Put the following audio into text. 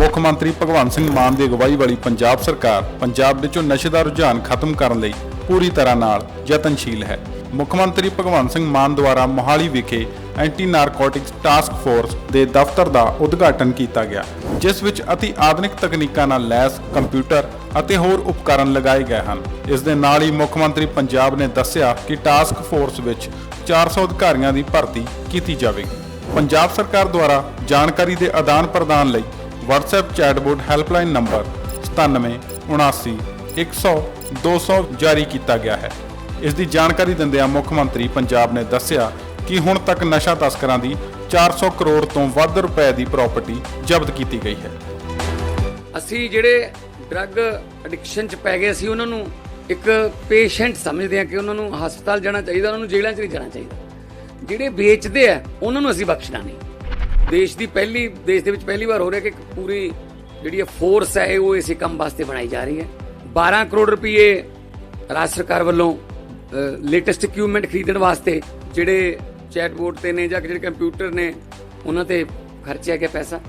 ਮੁੱਖ ਮੰਤਰੀ ਭਗਵੰਤ ਸਿੰਘ ਮਾਨ ਦੀ ਅਗਵਾਈ ਵਾਲੀ ਪੰਜਾਬ ਸਰਕਾਰ ਪੰਜਾਬ ਵਿੱਚੋਂ ਨਸ਼ੇ ਦਾ ਰੁਝਾਨ ਖਤਮ ਕਰਨ ਲਈ ਪੂਰੀ ਤਰ੍ਹਾਂ ਨਾਲ ਯਤਨਸ਼ੀਲ ਹੈ। ਮੁੱਖ ਮੰਤਰੀ ਭਗਵੰਤ ਸਿੰਘ ਮਾਨ ਦੁਆਰਾ ਮੋਹਾਲੀ ਵਿਖੇ ਐਂਟੀ ਨਾਰਕੋਟਿਕਸ ਟਾਸਕ ਫੋਰਸ ਦੇ ਦਫ਼ਤਰ ਦਾ ਉਦਘਾਟਨ ਕੀਤਾ ਗਿਆ, ਜਿਸ ਵਿੱਚ ਅਤੀ ਆਧੁਨਿਕ ਤਕਨੀਕਾਂ ਨਾਲ ਲੈਸ, ਕੰਪਿਊਟਰ ਅਤੇ ਹੋਰ ਉਪਕਰਨ ਲਗਾਏ ਗਏ ਹਨ। ਇਸ ਦੇ ਨਾਲ ਹੀ ਮੁੱਖ ਮੰਤਰੀ ਪੰਜਾਬ ਨੇ ਦੱਸਿਆ ਕਿ ਟਾਸਕ ਫੋਰਸ ਵਿੱਚ 400 ਅਧਿਕਾਰੀਆਂ ਦੀ ਭਰਤੀ ਕੀਤੀ ਜਾਵੇਗੀ। ਪੰਜਾਬ ਸਰਕਾਰ ਦੁਆਰਾ ਜਾਣਕਾਰੀ ਦੇ ਆਦਾਨ ਪ੍ਰਦਾਨ ਲਈ WhatsApp ਚੈਟਬੋਟ ਹੈਲਪਲਾਈਨ ਨੰਬਰ 97 79 100 200 ਜਾਰੀ ਕੀਤਾ ਗਿਆ ਹੈ। ਇਸ ਦੀ ਜਾਣਕਾਰੀ ਦਿੰਦਿਆਂ ਮੁੱਖ ਮੰਤਰੀ ਪੰਜਾਬ ਨੇ ਦੱਸਿਆ ਕਿ ਹੁਣ ਤੱਕ ਨਸ਼ਾ ਤਸਕਰਾਂ ਦੀ 400 ਕਰੋੜ ਤੋਂ ਵੱਧ ਰੁਪਏ ਦੀ ਪ੍ਰਾਪਰਟੀ ਜ਼ਬਤ ਕੀਤੀ ਗਈ ਹੈ। ਅਸੀਂ ਜਿਹੜੇ ਡਰੱਗ ਐਡਿਕਸ਼ਨ ਚ ਪੈ ਗਏ ਸੀ, ਉਹਨਾਂ ਨੂੰ ਇੱਕ ਪੇਸ਼ੈਂਟ ਸਮਝਦੇ ਆ ਕਿ ਉਹਨਾਂ ਨੂੰ ਹਸਪਤਾਲ ਜਾਣਾ ਚਾਹੀਦਾ, ਉਹਨਾਂ ਨੂੰ ਜੇਲ੍ਹਾਂ 'ਚ ਨਹੀਂ ਜਾਣਾ ਚਾਹੀਦਾ। ਜਿਹੜੇ ਵੇਚਦੇ ਆ, ਉਹਨਾਂ ਨੂੰ ਅਸੀਂ ਬਖਸ਼ਣਾ ਨਹੀਂ। ਦੇਸ਼ ਦੀ ਪਹਿਲੀ, ਦੇਸ਼ ਦੇ ਵਿੱਚ ਪਹਿਲੀ ਵਾਰ ਹੋ ਰਿਹਾ ਕਿ ਇੱਕ ਪੂਰੀ ਜਿਹੜੀ ਫੋਰਸ ਹੈ ਉਹ ਇਸੇ ਕੰਮ ਵਾਸਤੇ ਬਣਾਈ ਜਾ ਰਹੀ ਹੈ। 12 ਕਰੋੜ ਰੁਪਏ ਰਾਜ ਸਰਕਾਰ ਵੱਲੋਂ ਲੇਟੈਸਟ ਇਕਵਿਪਮੈਂਟ ਖਰੀਦਣ ਵਾਸਤੇ ਜਿਹੜੇ ਚੈਟਬੋਟ ਤੇ ਨੇ ਜਾਂ ਜਿਹੜੇ ਕੰਪਿਊਟਰ ਨੇ, ਉਹਨਾਂ ਤੇ ਖਰਚਿਆ ਗਿਆ ਪੈਸਾ।